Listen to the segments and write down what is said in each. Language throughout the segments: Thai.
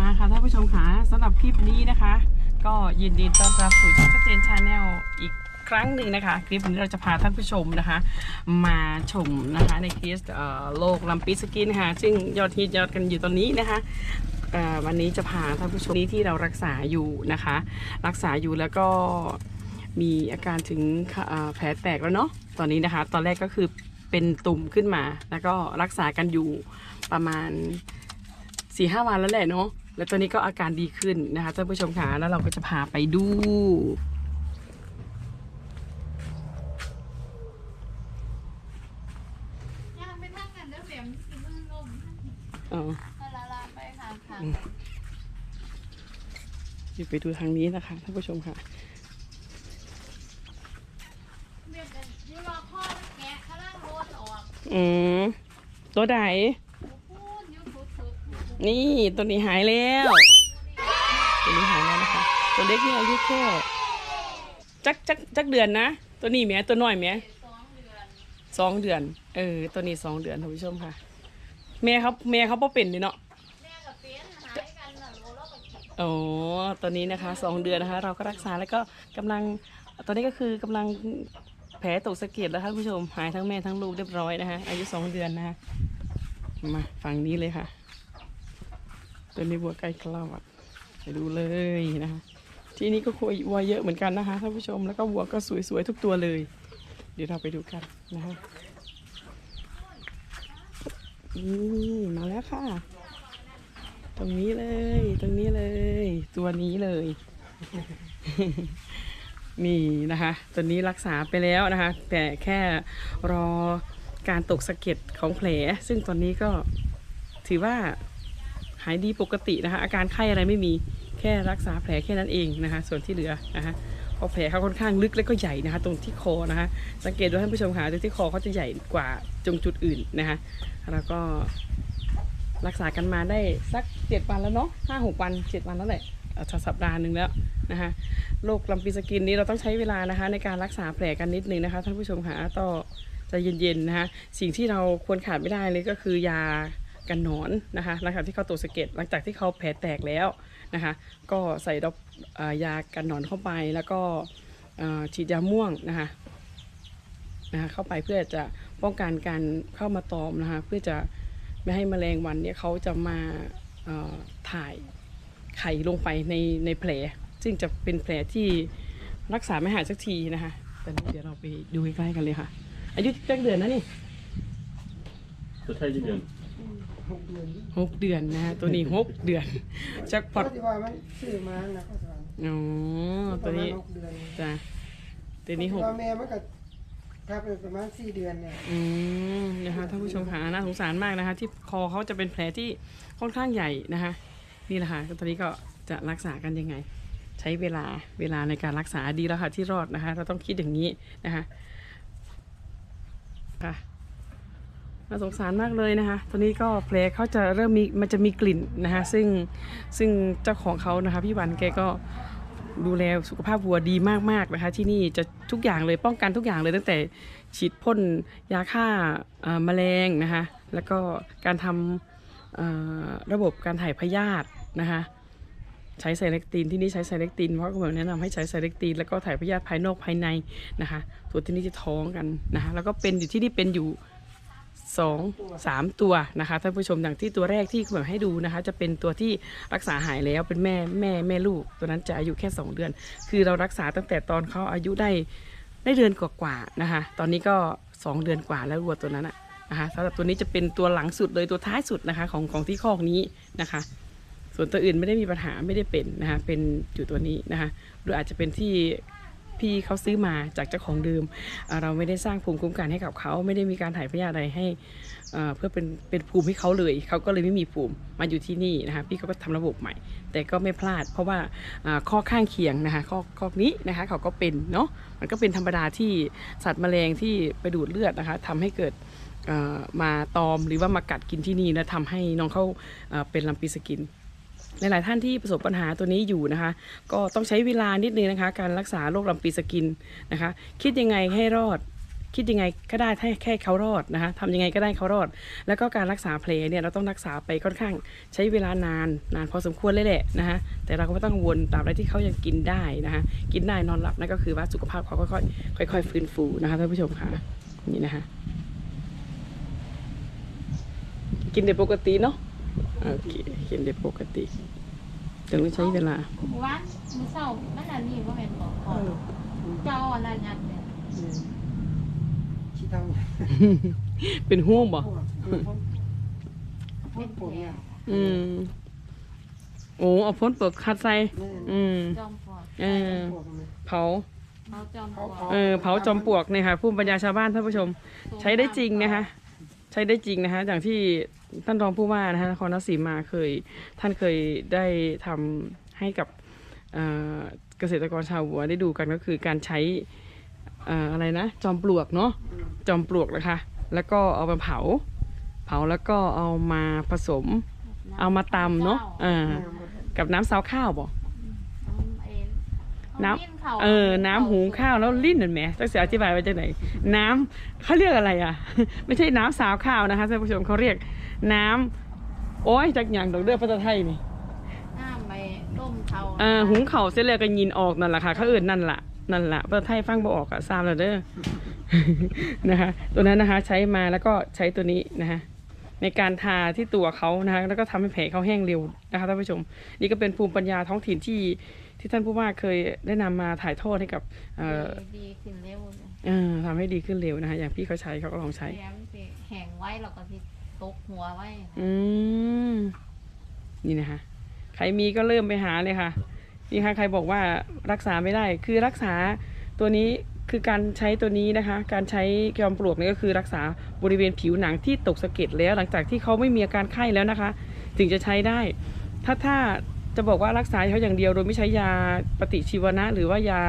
มาค่ะท่านผู้ชมค่ะสำหรับคลิปนี้นะคะ ก็ยินดีต้อนรับสู่ช่องชัดเจนชาแนลอีกครั้งหนึ่งนะคะ คลิปนี้เราจะพาท่านผู้ชมนะคะ มาชมนะคะในคลิปเโลกลัมปีสกินนะคะซึ่งยอดฮิตยอดกันอยู่ตอนนี้นะคะวันนี้จะพาท่านผู้ชมนี้ที่เรารักษาอยู่นะคะ รักษาอยู่แล้วก็มีอาการถึงแผลแตกแล้วเนาะตอนนี้นะคะ ตอนแรกก็คือเป็นตุ่มขึ้นมา แล้วก็รักษากันอยู่ประมาณสี่ห้าวันแล้วแหละเนาะ แล้วตอนนี้ก็อาการดีขึ้นนะคะท่านผู้ชมค่ะแล้วเราก็จะพาไปดู ย่างไปทางกันเด้อเสียมสิมือลมเออละละละไปค่ะค่ะเดี๋ยวไปดูทางนี้นะคะท่านผู้ชมค่ะ เบียดกันยูรอข้อมันแกะข้างล่างโรดออก อืมตัวไหนพูดยูทุบทุบ นี่ตัวนี้หายแล้ว ตัวนี้หายแล้วนะคะ ตัวเล็กนี่อายุแค่จักจักจักเดือนนะ ตัวนี้แหม่ตัวน้อยแหม่สองเดือนสองเดือน เออ ตัวนี้สองเดือนท่านผู้ชมค่ะ แม่เขาแม่เขาพอเป็นนี่เนาะแม่กับเปี้ยนหายกันน่ะโรแล้วก็จิบอ๋อตอนนี้นะคะสองเดือนนะคะ เราก็รักษาแล้วก็กำลัง ตอนนี้ก็คือกำลังแผลตกสะเก็ดแล้วท่านผู้ชม หายทั้งแม่ทั้งลูกเรียบร้อยนะคะอายุสองเดือนนะคะมาฝั่งนี้เลยค่ะ ตัวนี้วัวใกล้คลอดไปดูเลยนะคะที่นี่ก็คุยวัวเยอะเหมือนกันนะคะท่านผู้ชมแล้วก็วัวก็สวยๆทุกตัวเลย เดี๋ยวเราไปดูกันนะคะนี่มาแล้วค่ะ ตรงนี้เลย ตรงนี้เลย ตัวนี้เลย นี่นะคะ ตัวนี้รักษาไปแล้วนะคะ แต่แค่รอการตกสะเก็ดของแผล ซึ่งตอนนี้ก็ถือว่า หายดีปกตินะคะ อาการไข้อะไรไม่มีแค่รักษาแผลแค่นั้นเองนะคะ ส่วนที่เหลือนะคะเพราะแผลเขาค่อนข้างลึกและก็ใหญ่นะคะ ตรงที่คอนะคะ สังเกตดูท่านผู้ชมค่ะตรงที่คอเขาจะใหญ่กว่าตรงจุดอื่นนะคะแล้วก็รักษากันมาได้สักเจ็ดวันแล้วเนาะห้าหกวันเจ็ดวันแล้วแหละอ่อสัปดาห์หนึ่งแล้วนะคะโรคลำปีสกินนี้เราต้องใช้เวลานะคะ ในการรักษาแผลกันนิดนึงนะคะท่านผู้ชมค่ะต่อใจเย็นๆนะคะสิ่งที่เราควรขาดไม่ได้เลยก็คือยา กันหนอนนะคะหลังจากที่เขาตกสะเก็ดหลังจากที่เขาแผลแตกแล้วนะคะ ก็ใส่ดอกยากันหนอนเข้าไปแล้วก็ฉีดยาม่วงนะคะนะคะเข้าไปเพื่อจะป้องกันการเข้ามาตอมนะคะเพื่อจะไม่ให้แมลงวันเนี่ยเขาจะมาถ่ายไข่ลงไปในในแผล ซึ่งจะเป็นแผลที่รักษาไม่หายสักทีนะคะแต่เดี๋ยวเราไปดูใกล้ๆกันเลยค่ะ อายุจักเดือนนะนี่ตัวไทยกี่เดือน หกเดือนหกเดือนนะคะตัวนี้หกเดือนจักพอดที่ว่ามันซื้อมานะก็สอนอ๋อตัวนี้ประมาณหกเดือนจ้ะตัวนี้หกว่าแม่มันก็ทับไปประมาณสี่เดือนเนี่ยอืมนะคะท่านผู้ชมค่ะน่าสงสารมากนะคะ ที่คอเขาจะเป็นแผลที่ค่อนข้างใหญ่นะคะ นี่แหละค่ะตอนนี้ก็จะรักษากันยังไง ใช้เวลาเวลาในการรักษาดีแล้วค่ะที่รอดนะคะ เราต้องคิดอย่างนี้นะคะค่ะ น่าสงสารมากเลยนะคะ ตอนนี้ก็แผลเขาจะเริ่มมีมันจะมีกลิ่นนะคะ ซึ่งซึ่งเจ้าของเขานะคะ พี่วันแกก็ดูแลสุขภาพวัวดีมากๆนะคะ ที่นี่จะทุกอย่างเลยป้องกันทุกอย่างเลยตั้งแต่ฉีดพ่นยาฆ่าแมลงนะคะ แล้วก็การทำระบบการถ่ายพยาธินะคะใช้ไซเล็กตินที่นี่ใช้ไซเล็กตินเพราะคุณหมอแนะนำให้ใช้ไซเล็กตินแล้วก็ถ่ายพยาธิภายนอกภายในนะคะ ตัวที่นี่จะท้องกันนะคะแล้วก็เป็นอยู่ที่นี่เป็นอยู่ สองสามตัวนะคะท่านผู้ชมอย่างที่ตัวแรกที่คุณหมอให้ดูนะคะ จะเป็นตัวที่รักษาหายแล้วเป็นแม่แม่แม่ลูก ตัวนั้นจะอายุแค่ 2 เดือน คือเรารักษาตั้งแต่ตอนเขาอายุได้ได้เดือนกว่าๆนะคะ ตอนนี้ก็ 2 เดือนกว่าแล้ววัวตัวนั้นอะนะคะสำหรับตัวนี้จะเป็นตัวหลังสุดเลยตัวท้ายสุดนะคะ ของของที่คอกนี้นะคะ ส่วนตัวอื่นไม่ได้มีปัญหาไม่ได้เป็นนะคะเป็นอยู่ตัวนี้นะคะหรืออาจจะเป็นที่ พี่เขาซื้อมาจากเจ้าของเดิม เราไม่ได้สร้างภูมิคุ้มกันให้กับเขาไม่ได้มีการถ่ายพยาธิอะไรให้เพื่อเป็นเป็นภูมิให้เขาเลย เขาก็เลยไม่มีภูมิมาอยู่ที่นี่นะคะพี่เขาก็ทำระบบใหม่ แต่ก็ไม่พลาด เพราะว่าข้อข้างเคียงนะคะข้อข้อนี้นะคะเขาก็เป็นเนาะมันก็เป็นธรรมดาที่สัตว์แมลงที่ไปดูดเลือดนะคะทำให้เกิดมาตอมหรือว่ามากัดกินที่นี่แล้วทำให้น้องเขาเอ่อเป็นลำปีสกิน หลายๆท่านที่ประสบปัญหาตัวนี้อยู่นะคะ ก็ต้องใช้เวลานิดนึงนะคะ การรักษาโรคลำปีสกินนะคะ คิดยังไงให้รอด คิดยังไงก็ได้ให้แค่เขารอดนะคะทำยังไงก็ได้เขารอด แล้วก็การรักษาแผลเนี่ยเราต้องรักษาไปค่อนข้าง ใช้เวลานานนานพอสมควรเลยแหละนะคะแต่เราก็ไม่ต้องกังวลตราบใดที่เขายังกินได้นะคะ กินได้นอนหลับนั่นก็คือว่าสุขภาพเขาค่อยๆค่อย ๆ ฟื้นฟูนะคะท่านผู้ชมค่ะนี่นะคะกินได้ปกติเนาะ โอเคกินได้ปกติแต่ต้องใช้เวลาวันมือเศร้ามันอันนี้ว่าเป็นบอกขอเจ้าอันนั้นยัดเนี่ยชี้ทางเป็นห่วงบ่พวกพวกพวเป็กนผมแผลเนี่ยอืมโอ้เอาพ้นเปลือกคัดใส่นี่อืมจอมปลวกเออพวกนี้เผาเขาจอมปลวกเออเผาจอมปลวกเนี่ยค่ะผู้ปัญญาชาวบ้านท่านผู้ชม ใช้ได้จริงนะคะ ใช้ได้จริงนะคะอย่างที่ท่านรองผู้ว่านะคะนครราชสีมาเคย ท่านเคยได้ทำให้กับเกษตรกรชาวหัวได้ดูกันก็คือการใช้ออะไรนะ จอมปลวกเนาะจอมปลวกนะคะ แล้วก็เอามาเผา เผาแล้วก็เอามาผสม เอามาตำเนาะกับน้ำซาวข้าวบ่ น้ำเออ น้ำหุงข้าวแล้วลิ้นนั่นแหมต้องเสียอธิบายไว้จากไหน น้ำเขาเรียกอะไรอะ ไม่ใช่น้ำสาวข้าวนะคะท่านผู้ชมเขาเรียก น้ำโอ้ยจากอย่างดอกเดือภาษาไทยนี่น้ำไปต้มเขาเออหุงเข่าวเสร็จแล้วก็ยินออกนั่นแหละค่ะเขาเอื่นนั่นละนั่นละภาษาไทยฟังบ่ออกอะซามแล้วเด้อนะคะ ตัวนั้นนะคะ ใช้มาแล้วก็ใช้ตัวนี้นะคะในการทาที่ตัวเขานะคะแล้วก็ทำให้แผลเขาแห้งเร็วนะคะท่านผู้ชม นี่ก็เป็นภูมิปัญญาท้องถิ่นที่ ที่ท่านผู้ว่าเคยได้นำมาถ่ายทอดให้กับเอ่อดีขึ้นเร็วเลยเออทำให้ดีขึ้นเร็วนะคะอย่างพี่เขาใช้เขาก็ลองใช้แถมสิแห้งไว้เราก็สิตกหัวไว้อืมนี่นะคะ ใครมีก็เริ่มไปหาเลยค่ะ นี่ค่ะ ใครบอกว่ารักษาไม่ได้ คือรักษาตัวนี้คือการใช้ตัวนี้นะคะ การใช้จอมปลวกนี่ก็คือรักษาบริเวณผิวหนังที่ตกสะเก็ดแล้ว หลังจากที่เขาไม่มีอาการไข้แล้วนะคะ ถึงจะใช้ได้ ถ้าถ้า จะบอกว่ารักษาเขาอย่างเดียวโดยไม่ใช้ยาปฏิชีวนะ หรือว่ายา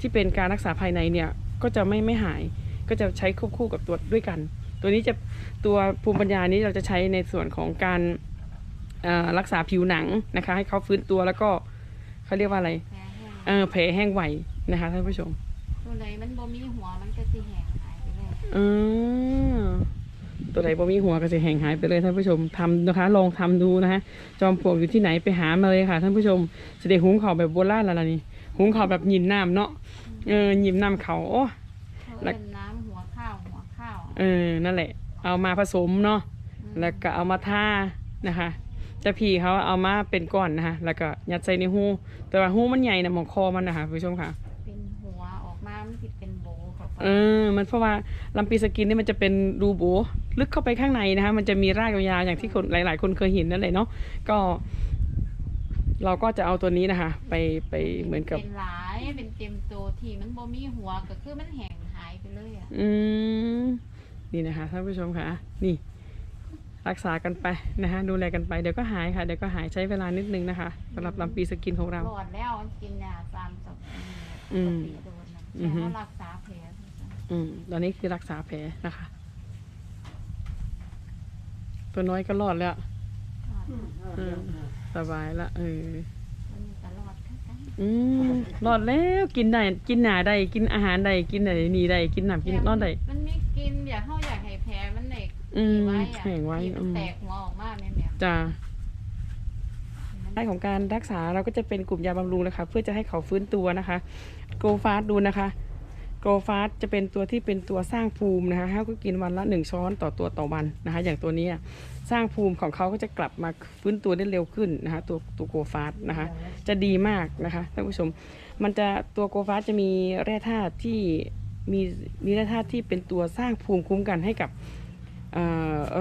ที่เป็นการรักษาภายในเนี่ยก็จะไม่ไม่หายก็จะใช้ควบคู่กับตัวด้วยกัน ตัวนี้จะตัวภูมิปัญญานี้เราจะใช้ในส่วนของการเอ่อรักษาผิวหนังนะคะ ให้เขาฟื้นตัวแล้วก็เขาเรียกว่าอะไรแผลแห้งเออแผลแห้งไวนะคะท่านผู้ชมตัวไหนมันบ่มีหัวมันก็สิแห้งหายไปเลยออ ตัวไหนบ่มีหัวก็จะแห้งหายไปเลยท่านผู้ชมทำนะคะ ลองทำดูนะคะจอมปลวกอยู่ที่ไหนไปหามาเลยค่ะ ท่านผู้ชมจะได้หุงข้าวแบบโบราณแล้วล่ะนี่หุงข้าวแบบหยินน้ำเนาะเออหยิบน้ำเขาโอ้เขาแล้วเป็นน้ำหัวข้าวหัวข้าวเออนั่นแหละ เอามาผสมเนาะแล้วก็เอามาทานะคะแต่พี่เขาเอามาเป็นก้อนนะคะแล้วก็ยัดใส่ในหูแต่ว่าหูมันใหญ่นะหมองคอมันนะคะคุณผู้ชมค่ะเป็นหัวออกมามันสิเป็นโบเข้าไปเออ มันเพราะว่าลำปีสกินนี่มันจะเป็นรูโบ ลึกเข้าไปข้างในนะคะ มันจะมีรากยาวๆอย่างที่คนหลาย ๆ คนเคยเห็นนั่นแหละเนาะก็ เราก็จะเอาตัวนี้นะคะ ไปไปเหมือนกับ เป็นหลายเป็นเต็มโตวที่มันบ่มีหัวก็คือมันแห้งหายไปเลยอะอืมนี่นะคะท่านผู้ชมค่ะนี่ รักษากันไปนะคะ ดูแลกันไปเดี๋ยวก็หายค่ะเดี๋ยวก็หายใช้เวลานิดนึงนะคะสำหรับลำปีสกินของเรา หลอดแล้วมันกินยาตามปกอืมติโดนนะอือฮึแต่เขารักษาแผล อืมตอนนี้คือรักษาแผลนะคะ ตัวน้อยก็รอดแล้วอืมสบายละเออมันก็รอดคือกันอืมรอดแล้วกินได้กินหนาได้กินอาหารได้กินไหนนี่ได้กินน้ำกินนอนได้มันไม่กินอยากเฮาอยากให้แผลมันเด็กอืมไว้อะแข็งไว้ที่มัอืนมแตกหัวออกมาแม่แม่จ้าได้ของการรักษาเราก็จะเป็นกลุ่มยาบำรุงนะคะ เพื่อจะให้เขาฟื้นตัวนะคะ โกฟาสดูนะคะ โกลฟาสจะเป็นตัวที่เป็นตัวสร้างภูมินะคะเขาก็กินวันละหนึ่งช้อนต่อตัวต่อวันนะคะ อย่างตัวนี้สร้างภูมิของเขาก็จะกลับมาฟื้นตัวได้เร็วขึ้นนะคะ ตัวตัวโกลฟาสนะคะ จะดีมากนะคะท่านผู้ชม มันจะตัวโกลฟาสจะมีแร่ธาตุที่มีมีแร่ธาตุที่เป็นตัวสร้างภูมิคุ้มกันให้กับ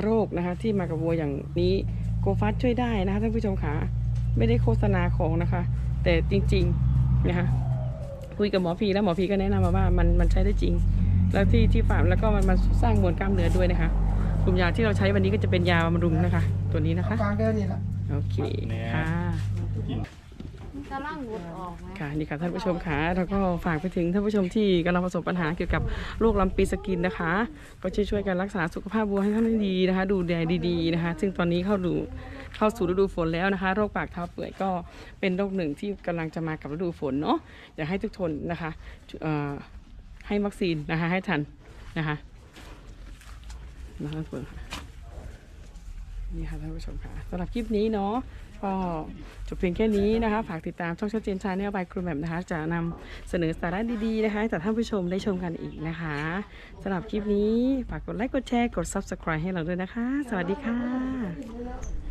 โรคนะคะ ที่มากับวัวอย่างนี้โกฟาสช่วยได้นะคะท่านผู้ชมขาไม่ได้โฆษณาของนะคะ แต่จริงๆนะคะ คุยกับหมอพีแล้วหมอพีก็แนะนำมาว่ามันมันใช้ได้จริง แล้วที่ที่ฝาร์มแล้วก็มันมาสร้างมวลกล้ามเนื้อด้วยนะคะกลุ่มยาที่เราใช้วันนี้ก็จะเป็นยาบำรุงนะคะ ตัวนี้นะคะกลางเดินนี่แหละโอเคค่ะมัน กำลังหลุดออกนะค่ะนี่ค่ะท่านผู้ชมค่ะแล้วก็ฝากไปถึงท่านผู้ชมที่กำลังประสบปัญหาเกี่ยวกับโรคลำปีสกินนะคะ ก็ช่วยช่วยกันรักษาสุขภาพวัวให้ท่านด้ดีนะคะ ดูแลดีๆนะคะ ซึ่งตอนนี้เข้าดูเข้าสู่ฤดูฝนแล้วนะคะ โรคปากเท้าเปื่อยก็เป็นโรคหนึ่งที่กำลังจะมากับฤดูฝนเนาะอยากให้ทุกคนนะคะให้วัคซีนนะคะให้ทันนะคะนะคะ นี่ค่ะท่านผู้ชมค่ะสำหรับคลิปนี้เนาะก็จบเพียงแค่นี้นะคะ ฝากติดตามช่องชัดเจนชาแนลบายครูแหม่มนะคะ จะนำเสนอสาระดีๆนะคะให้ท่านผู้ชมได้ชมกันอีกนะคะสำหรับคลิปนี้ฝากกดไลค์กดแชร์กด subscribe ให้เราด้วยนะคะ สวัสดีค่ะ